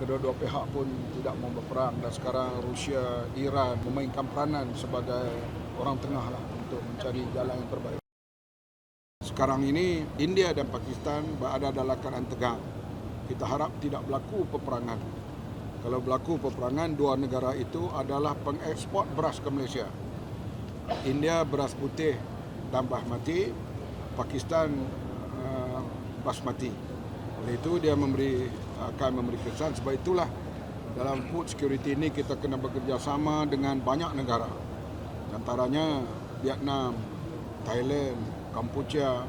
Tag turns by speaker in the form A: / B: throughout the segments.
A: kedua-dua pihak pun tidak mau berperang dan sekarang Rusia, Iran memainkan peranan sebagai orang tengah lah untuk mencari jalan yang terbaik. Sekarang ini India dan Pakistan berada dalam keadaan tegang. Kita harap tidak berlaku peperangan. Kalau berlaku peperangan, dua negara itu adalah pengekspor beras ke Malaysia. India beras putih dan basmati, Pakistan uh, basmati. Oleh itu dia memberi akan memberi kesan sebab itulah dalam food security ini kita kena bekerjasama dengan banyak negara. Antaranya Vietnam, Thailand, Kampuchea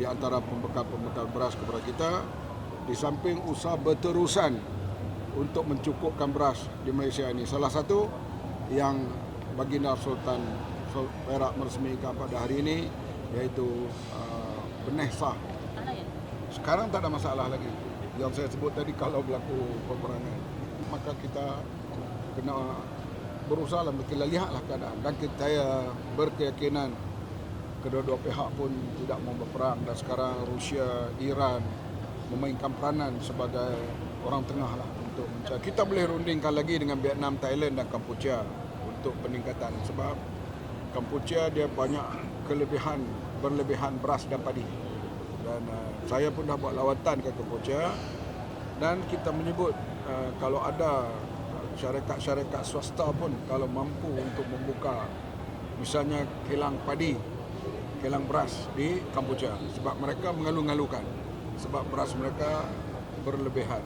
A: di antara pembekal-pembekal beras kepada kita di samping usaha berterusan untuk mencukupkan beras di Malaysia ini. Salah satu yang Baginda Sultan Sul- Perak meresmikan pada hari ini iaitu uh, benih sah. Sekarang tak ada masalah lagi. Yang saya sebut tadi kalau berlaku peperangan maka kita kena berusaha lah kita lihatlah keadaan. Dan kita berkeyakinan kedua-dua pihak pun tidak mau berperang. Dan sekarang Rusia, Iran memainkan peranan sebagai orang tengah lah untuk mencari. Kita boleh rundingkan lagi dengan Vietnam, Thailand dan Kampuchea untuk peningkatan. Sebab Kampuchea dia banyak kelebihan berlebihan beras dan padi dan uh, saya pun dah buat lawatan ke Kampuchea dan kita menyebut uh, kalau ada uh, syarikat-syarikat swasta pun kalau mampu untuk membuka misalnya kilang padi kilang beras di Kampuchea sebab mereka mengalu-ngalukan. Sebab beras mereka berlebihan